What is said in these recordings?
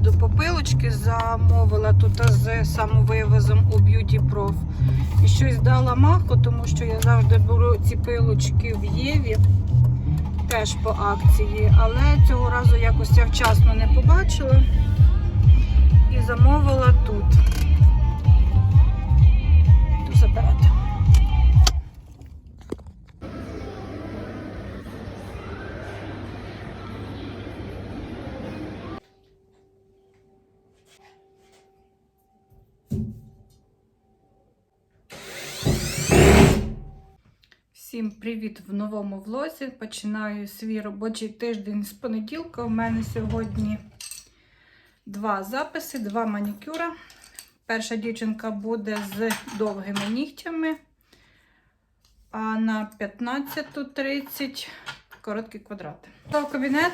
їду по пилочки, замовила тут з самовивозом у Beauty Prof. І щось дала маху, тому що я завжди беру ці пилочки в Єві, теж по акції. Але цього разу якось я вчасно не побачила і замовила тут. Йду забирати. Всім привіт в новому влозі. Починаю свій робочий тиждень з понеділка. У мене сьогодні два записи, два манікюра. Перша дівчинка буде з довгими нігтями, а на 15.30 короткі квадрати. В кабінет.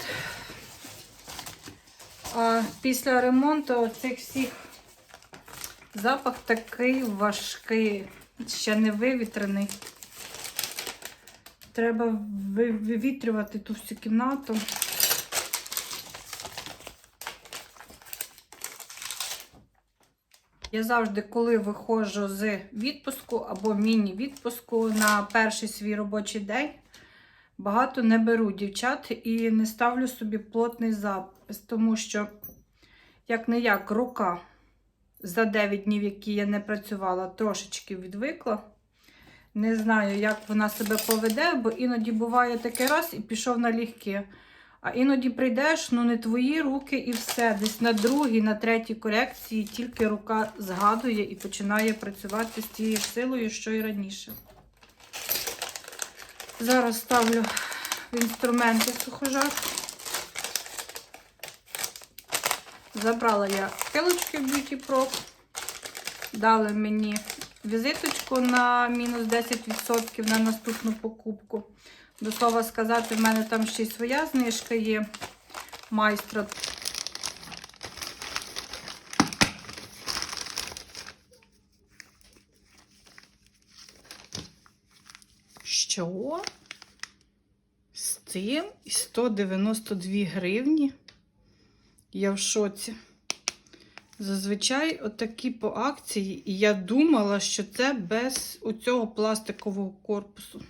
Після ремонту цих всіх запах такий важкий, ще не вивітрений. Треба вивітрювати ту всю кімнату. Я завжди, коли виходжу з відпуску або міні-відпуску на перший свій робочий день, багато не беру дівчат і не ставлю собі плотний запис, тому що, як не як, рука за 9 днів, які я не працювала, трошечки відвикла. Не знаю, як вона себе поведе, бо іноді буває таке раз і пішов налегке. А іноді прийдеш, ну не твої руки і все. Десь на другій, на третій корекції тільки рука згадує і починає працювати з тією силою, що і раніше. Зараз ставлю в інструменти сухожар. Забрала я пилочки в Beauty Pro. Дали мені візиточку на мінус 10% на наступну покупку. До слова сказати, в мене там ще й своя знижка є майстра. Що? З тим і 192 гривні? Я в шоці. Зазвичай отакі по акції, і я думала, що це без оцього пластикового корпусу.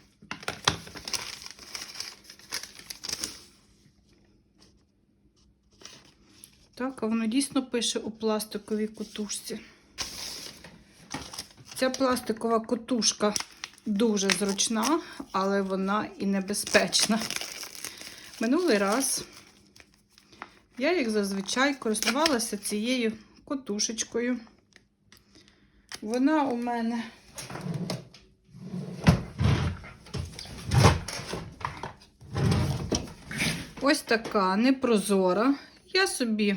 Так, а воно дійсно пише у пластиковій котушці. Ця пластикова котушка дуже зручна, але вона і небезпечна. Минулий раз я, як зазвичай, користувалася цією котушечкою. Вона у мене ось така непрозора. Я собі,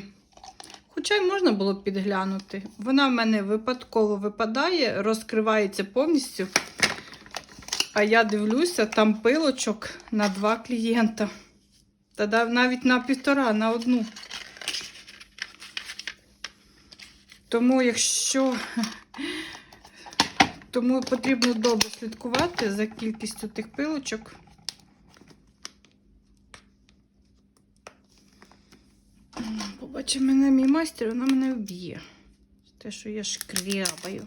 хоча й можна було підглянути, вона в мене випадково випадає, розкривається повністю. А я дивлюся, там пилочок на два клієнта. Та навіть на півтора, на одну. Тому, якщо тому потрібно добре слідкувати за кількістю тих пилочок. Побачить мене мій майстер, вона мене вб'є. Те, що я шкрябаю.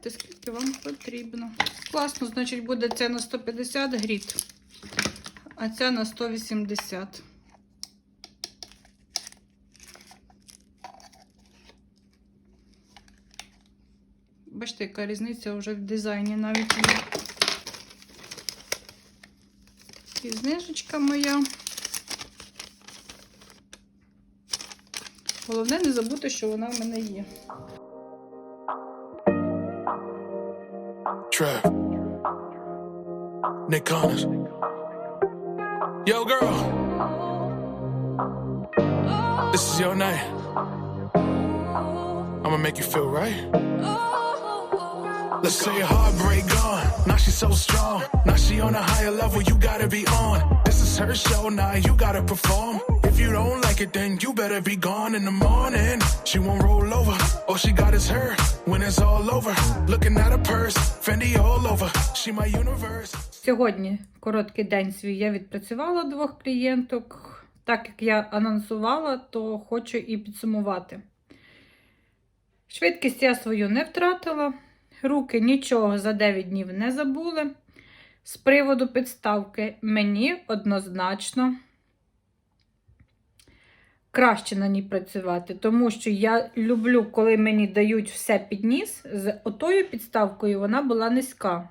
Відриваєте, скільки вам потрібно. Класно, значить, буде це на 150 гріт, а ця на 180. Бачите, яка різниця вже в дизайні навіть є. І знижечка моя. Головне не забути, що вона в мене є. Trap. Nick Connors. Yo, girl. This is your night. I'ma make you feel right. Let's say your heartbreak gone. Now she's so strong. Now she on a higher level. You gotta be on. This is her show now. You gotta perform. You don't like it, then you better be gone in the morning. She won't roll over. All she got is her. When it's all over, looking at her purse, Fendi all over. She my universe. Сьогодні короткий день свій я відпрацювала двох клієнток. Так як я анонсувала, то хочу і підсумувати. Швидкість я свою не втратила, руки нічого за 9 днів не забули. З приводу підставки мені однозначно краще на ній працювати, тому що я люблю, коли мені дають все під ніс. З отою підставкою вона була низька.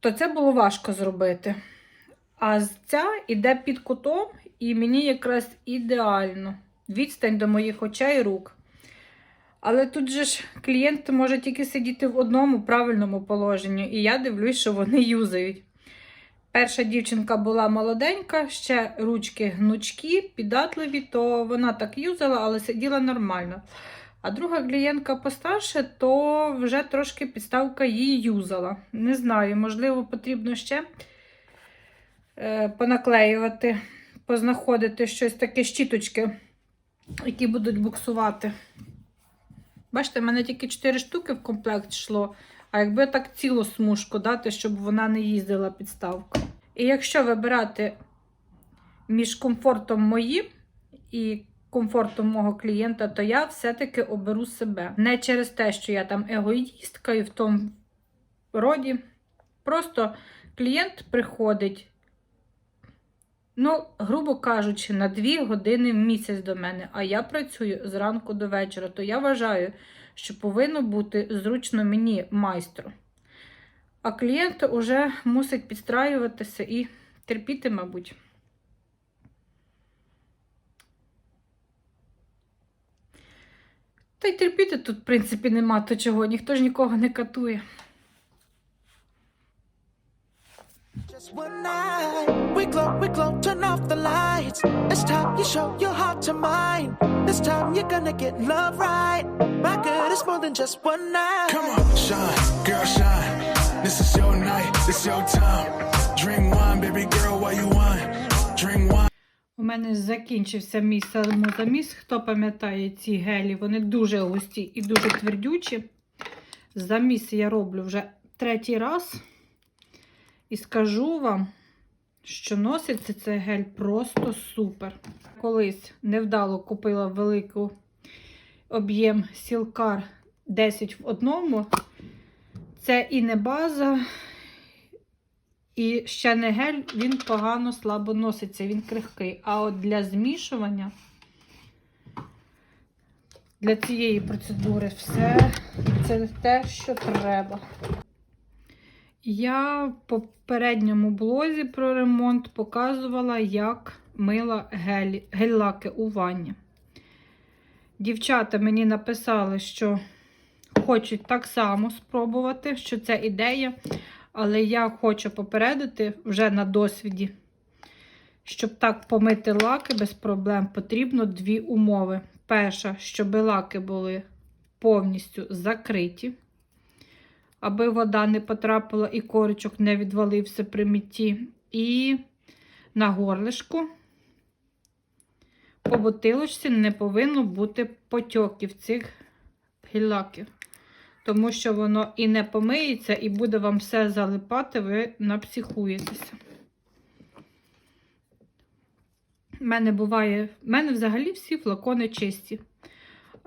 то це було важко зробити. А ця іде під кутом, і мені якраз ідеально відстань до моїх очей і рук. Але тут же ж клієнт може тільки сидіти в одному правильному положенні, і я дивлюсь, що вони юзають. Перша дівчинка була молоденька, ще ручки гнучкі, піддатливі, то вона так юзала, але сиділа нормально. А друга клієнтка постарше, то вже трошки підставка її юзала. Не знаю, можливо, потрібно ще е, понаклеювати, познаходити щось таке щіточки, які будуть буксувати. Бачите, в мене тільки 4 штуки в комплект йшло. А якби так цілу смужку дати, щоб вона не їздила підставка. І якщо вибирати між комфортом моїм і комфортом мого клієнта, то я все-таки оберу себе. Не через те, що я там егоїстка і в тому роді. Просто клієнт приходить, ну, грубо кажучи, на 2 години в місяць до мене, а я працюю зранку до вечора, то я вважаю, що повинно бути зручно мені майстру. А клієнт уже мусить підстраюватися і терпіти, мабуть. Та й терпіти тут, в принципі, нема то чого, ніхто ж нікого не катує. Just one night, we glow, we glow, turn off the lights. This time you show your heart to mine. This time you're gonna get love right. My good is more than just one night. Come on, shine, girl, shine. This is your night, this your time. Drink wine, baby girl, while you wine. Drink wine. У мене закінчився мій самозаміс. Хто пам'ятає ці гелі, вони дуже густі і дуже твердючі. Заміс я роблю вже третій раз. І скажу вам, що носиться цей гель просто супер. Колись невдало купила великий об'єм сілкар 10 в одному. Це і не база, і ще не гель, він погано слабо носиться, він крихкий. А от для змішування, для цієї процедури, все це те, що треба. Я в попередньому блозі про ремонт показувала, як мила гель, гель-лаки у ванні. Дівчата мені написали, що хочуть так само спробувати, що це ідея. Але я хочу попередити вже на досвіді, щоб так помити лаки без проблем, потрібно дві умови. Перша, щоб лаки були повністю закриті, аби вода не потрапила і корочок не відвалився при митті. І на горлишку по бутилочці не повинно бути потьоків цих гель-лаків тому що воно і не помиється, і буде вам все залипати, ви напсихуєтеся. У мене буває, в мене взагалі всі флакони чисті.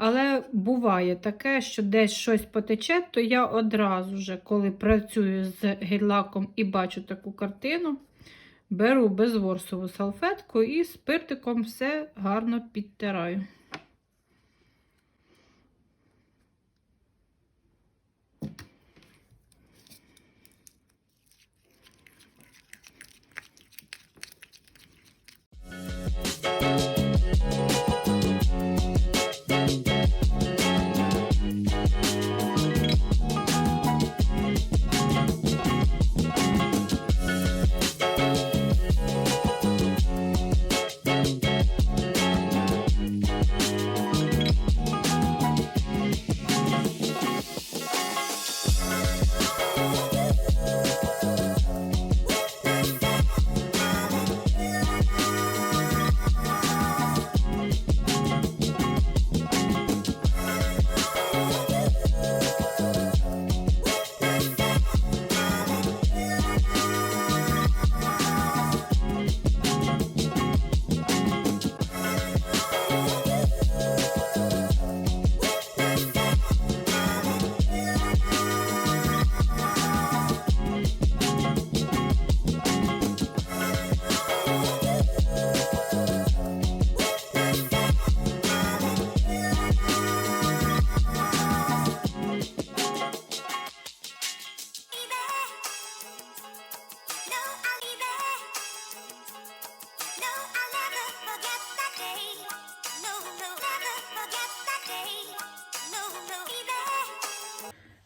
Але буває таке, що десь щось потече, то я одразу же, коли працюю з гель-лаком і бачу таку картину, беру безворсову салфетку і спиртиком все гарно підтираю.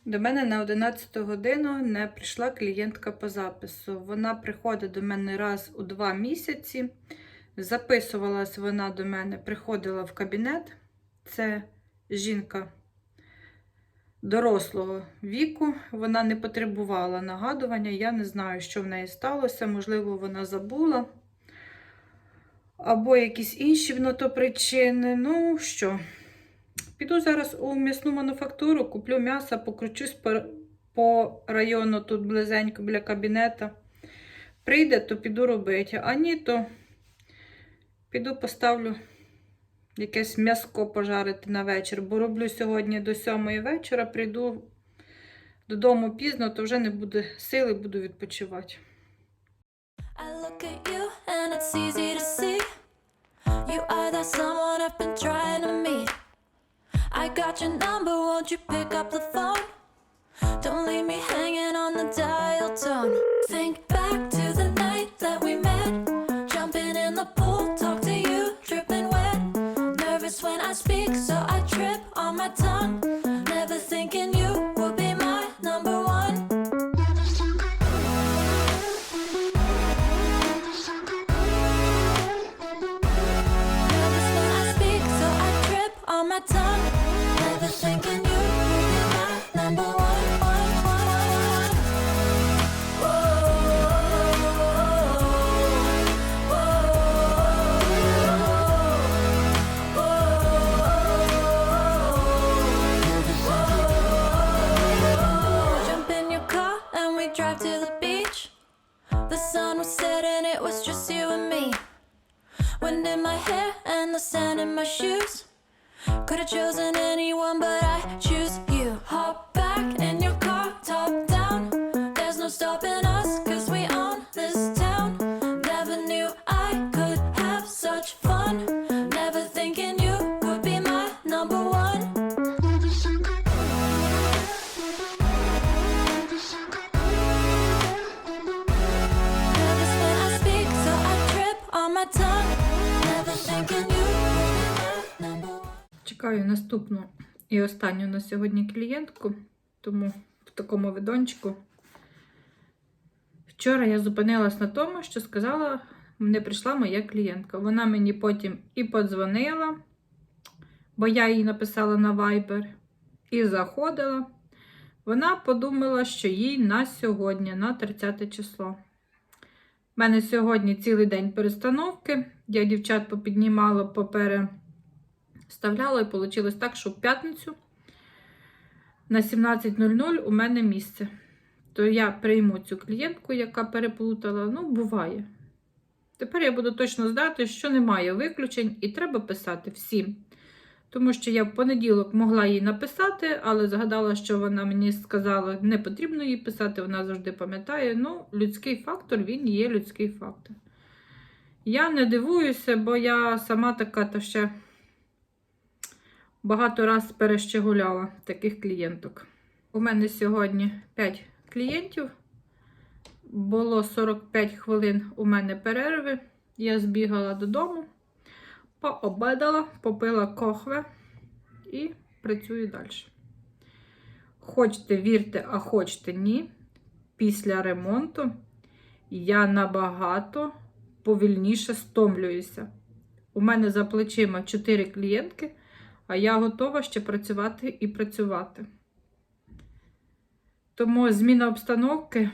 До мене на 11 годину не прийшла клієнтка по запису. Вона приходить до мене раз у два місяці. Записувалась вона до мене, приходила в кабінет. Це жінка дорослого віку. Вона не потребувала нагадування. Я не знаю, що в неї сталося. Можливо, вона забула. Або якісь інші на то причини. Ну що, піду зараз у м'ясну мануфактуру, куплю м'ясо, покручусь по, по району тут близенько біля кабінета. Прийде, то піду робити. А ні, то піду поставлю якесь м'яско пожарити на вечір, бо роблю сьогодні до сьомої вечора, прийду додому пізно, то вже не буде сили, буду відпочивати. You are that someone I've been trying to meet. I got your number, won't you pick up the phone? Don't leave me hanging on the dial tone. Think back to the night that we met. Jumping in the pool, talk to you, dripping wet. Nervous when I speak, so I trip on my tongue. Wind in my hair and the sand in my shoes. Could have chosen anyone, but I choose you. Hop back in your car, top down. There's no stopping us, Чекаю наступну і останню на сьогодні клієнтку, тому в такому видончику. Вчора я зупинилась на тому, що сказала, не прийшла моя клієнтка. Вона мені потім і подзвонила, бо я їй написала на Viber, і заходила. Вона подумала, що їй на сьогодні, на 30 число. У мене сьогодні цілий день перестановки. Я дівчат попіднімала попере вставляла і вийшло так, що в п'ятницю на 17.00 у мене місце. То я прийму цю клієнтку, яка переплутала. Ну, буває. Тепер я буду точно знати, що немає виключень, і треба писати всім. Тому що я в понеділок могла їй написати, але згадала, що вона мені сказала, не потрібно їй писати, вона завжди пам'ятає. Ну, людський фактор, він є людський фактор. Я не дивуюся, бо я сама така, то ще багато раз перещегуляла таких клієнток. У мене сьогодні 5 клієнтів. Було 45 хвилин у мене перерви. Я збігала додому, пообедала, попила кохве і працюю далі. Хочете вірте, а хочете ні. Після ремонту я набагато повільніше стомлююся. У мене за плечима 4 клієнтки, а я готова ще працювати і працювати. Тому зміна обстановки,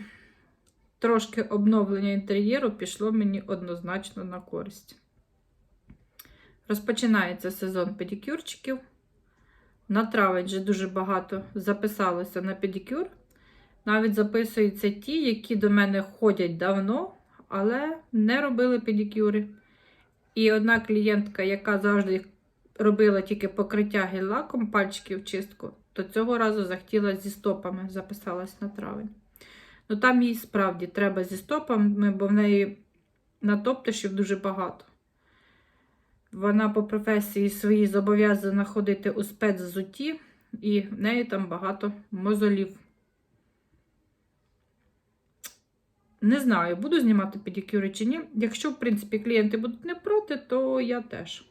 трошки обновлення інтер'єру пішло мені однозначно на користь. Розпочинається сезон педикюрчиків. На травень вже дуже багато записалося на педикюр. Навіть записуються ті, які до мене ходять давно, але не робили педикюри. І одна клієнтка, яка завжди робила тільки покриття гель-лаком пальчиків чистку, то цього разу захотіла зі стопами, записалась на травень. Ну там їй справді треба зі стопами, бо в неї натоптишів дуже багато. Вона по професії своїй зобов'язана ходити у спецзуті, і в неї там багато мозолів. Не знаю, буду знімати педикюри чи ні. Якщо, в принципі, клієнти будуть не проти, то я теж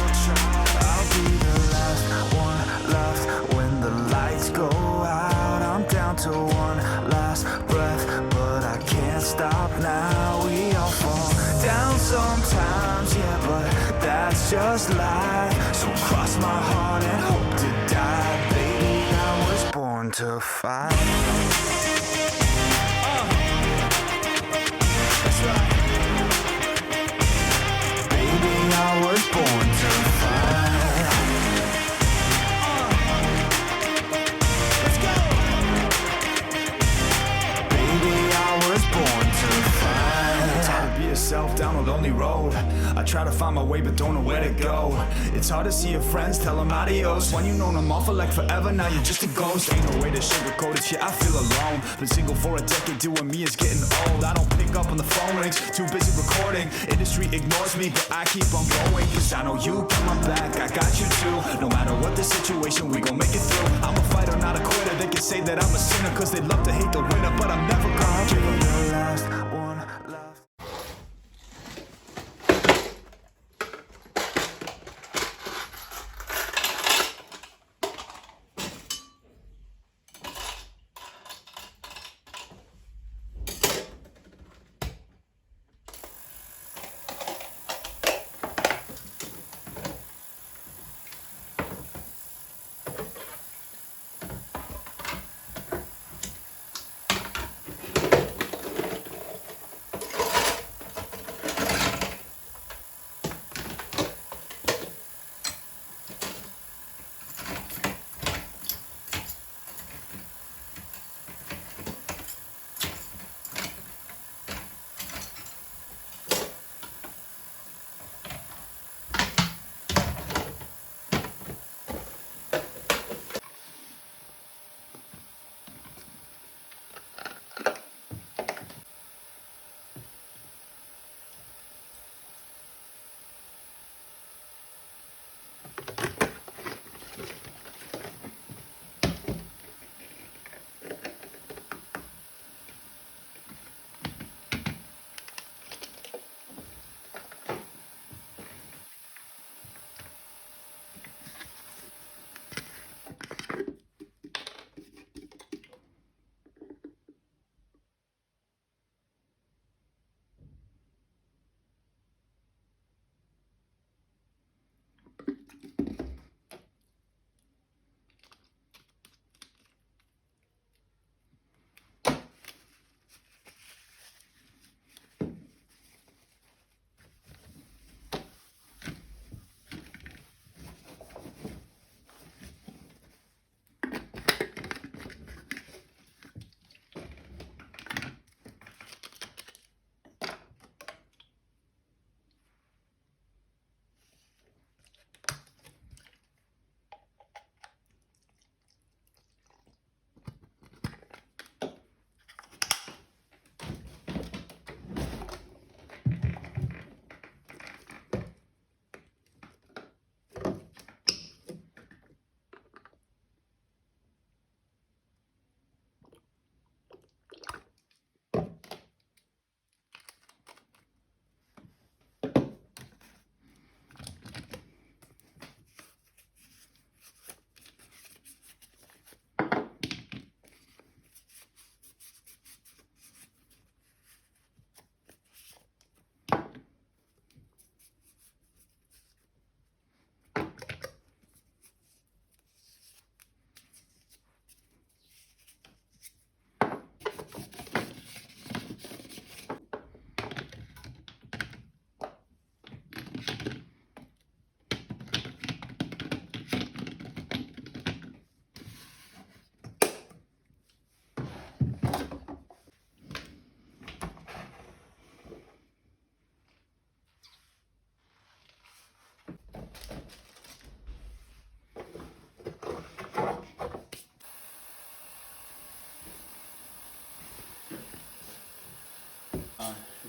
just life. So cross my heart and hope to die, baby. I was born to fight. Down a lonely road. I try to find my way, but don't know where to go. It's hard to see your friends, tell them adios. When you known them all for like forever, now you're just a ghost. Ain't no way to sugarcoat it, yeah, I feel alone. Been single for a decade, doing me is getting old. I don't pick up on the phone rings, too busy recording. Industry ignores me, but I keep on going. Cause I know you got my back, I got you too. No matter what the situation, we gon' make it through. I'm a fighter, not a quitter. They can say that I'm a sinner, cause they love to hate the winner, but I'm never gonna give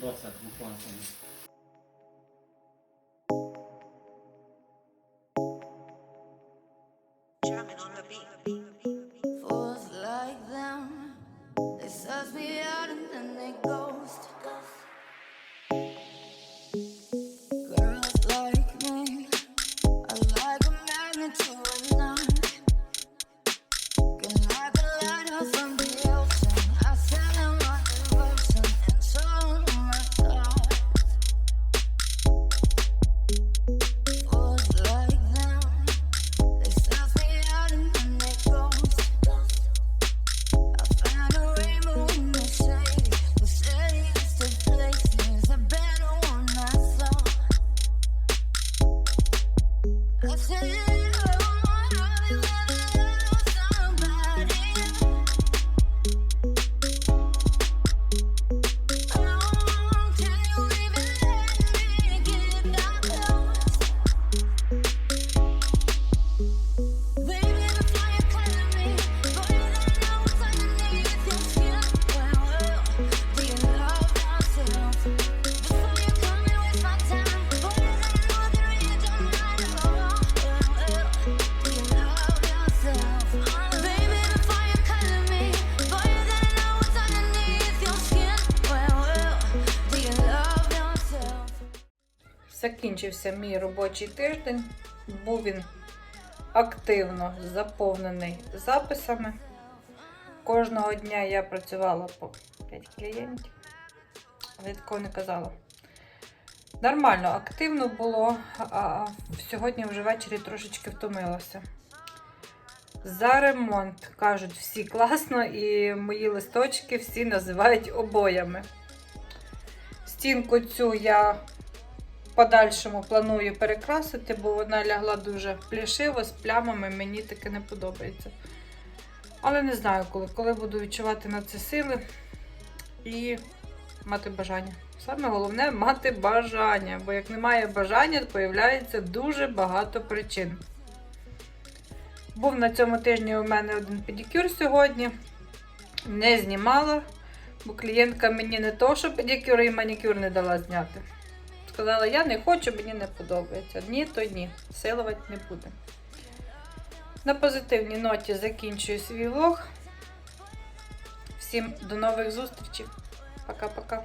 Boa sorte, boa sorte. Закінчився мій робочий тиждень. Був він активно заповнений записами. Кожного дня я працювала по 5 клієнтів, але такого не казала. Нормально, активно було, а сьогодні вже ввечері трошечки втомилася. За ремонт кажуть всі класно, і мої листочки всі називають обоями. Стінку цю я в подальшому планую перекрасити, бо вона лягла дуже плішиво, з плямами, мені таке не подобається. Але не знаю коли, коли буду відчувати на це сили і мати бажання. Саме головне мати бажання, бо як немає бажання, то появляється дуже багато причин. Був на цьому тижні у мене один педикюр сьогодні. Не знімала, бо клієнтка мені не то, що педикюр і манікюр не дала зняти. Сказала, я не хочу, мені не подобається. Ні, то ні. Силувати не буде. На позитивній ноті закінчую свій влог. Всім до нових зустрічей. Пока-пока.